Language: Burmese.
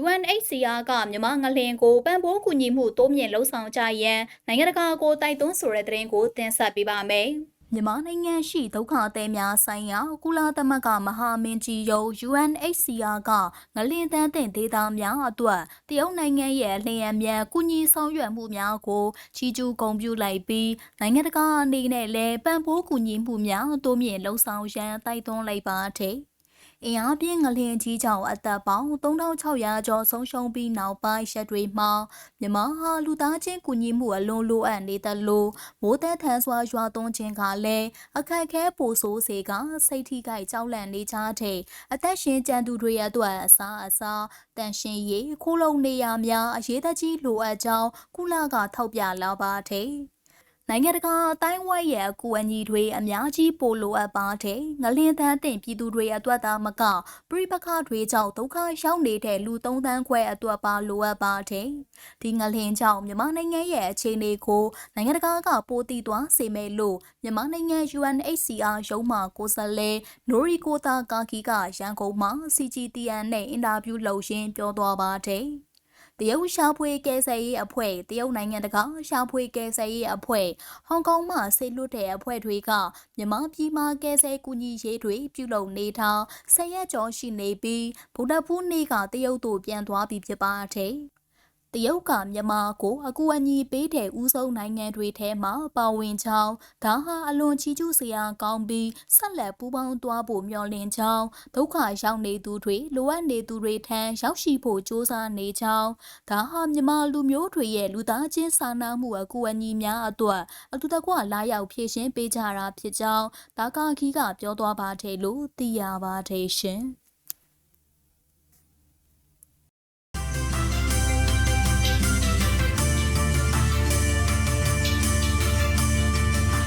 UNHCR ကမြန်မာငလင်ကိုပံ့ပိုးကူညီမှုတိုးမြင့်လှုံ့ဆော်ကြရန်နိုင်ငံတကာကိုတိုက်တွန်းဆိုတဲ့သတင်းကိုတင်ဆက်ပေးပါမယ်။မြန်မာနိုင်ငံရှိဒုက္ခသည်များဆိုင်ရာကုလသမဂ္ဂမဟာမင်းကြီးရုံး UNHCR ကငလင်တန်းတင်ဒေသများအတွက်တရုတ်နိုင်ငံရဲ့လျှင်အမြန်ကူညီဆောင်ရွက်မှုများကိုချီးကျူးဂုဏ်ပြုလိုက်ပြီးနိုင်ငံတကာအနေနဲ့လည်းပံ့ပိုးကူညီမှုများတိုးမြင့်လှုံ့ဆော်ရန်တိုက်တွန်းလိုက်ပါတဲ့။ အင်အားပြင်းငလျင်ကြီးကြောင့်အသက်ပေါင်း3600ကျော်ဆုံးရှုံးပြီးနောက်ပိုင်းရက်တွေမှာမြန်မာဟာလူသားချင်းကူညီမှုအလွန်လိုအပ်နေသလိုမိုးသက်ထန်စွာရွာသွန်းခြင်းကလည်းအခက်အခဲပိုဆိုးစေကစိတ်ထိခိုက်ကြောက်လန့်နေကြတဲ့အသက်ရှင်ကြံသူတွေအတွက်အစားအစာတန်ရှင်ရေးခိုးလုံနေရများအရေးတကြီးလိုအပ်ကြောင်းကုလကထောက်ပြလာပါတယ်။ နိုင်ငံတကာအတိုင်းဝိုင်းရဲ့အကူအညီတွေအများကြီးပိုလိုအပ်ပါတယ်။ငလင်းသန်းတင်ပြည်သူတွေအတွက်သာမကပြိပခတွေကြောင့်ဒုက္ခရောက်နေတဲ့လူသုံးသန်းခွဲအတွက်ပါလိုအပ်ပါတယ်။ဒီငလင်းကြောင့်မြန်မာနိုင်ငံရဲ့အခြေအနေကိုနိုင်ငံတကာကပိုတည်သွားစေမယ်လို့မြန်မာနိုင်ငံ UNHCR ရုံးမှကိုယ်စားလှယ်နိုရီကိုတာကာကီကရန်ကုန်မှာ CGTN နဲ့အင်တာဗျူးလုပ်ရင်းပြောသွားပါတယ်။ တရုတ်ရှာဖွေကယ်ဆယ်ရေးအဖွဲ့တရုတ်နိုင်ငံတကာရှာဖွေကယ်ဆယ်ရေးအဖွဲ့ဟောင်ကောင်မှဆေးလွတ်တဲ့အဖွဲ့တွေကမြန်မာပြည်မှာကယ်ဆယ်ကူညီရေးတွေပြုလုပ်နေတာဆယ်ရက်ကျော်ရှိနေပြီးဗုဒ္ဓဖူးနေ့ကတရုတ်တို့ပြန်သွားပြီဖြစ်ပါတယ် တရုတ်ကမြန်မာကိုအကူအညီပေးတဲ့ဦးဆုံးနိုင်ငံတွေထဲမှာပါဝင်ကြောင်းဒါဟာအလွန်ချီးကျူးစရာကောင်းပြီးဆက်လက်ပူးပေါင်းသွားဖို့မျှော်လင့်ကြောင်းဒုက္ခရောက်နေသူတွေလိုအပ်နေသူတွေထံရောက်ရှိဖို့ကြိုးစားနေကြောင်းဒါဟာမြန်မာလူမျိုးတွေရဲ့လူသားချင်းစာနာမှုအကူအညီများအတွက်အတူတကွလာရောက်ဖြည့်ရှင်းပေးကြတာဖြစ်ကြောင်းဒါကာခီကပြောသွားပါတယ်လို့သိရပါတယ်ရှင်။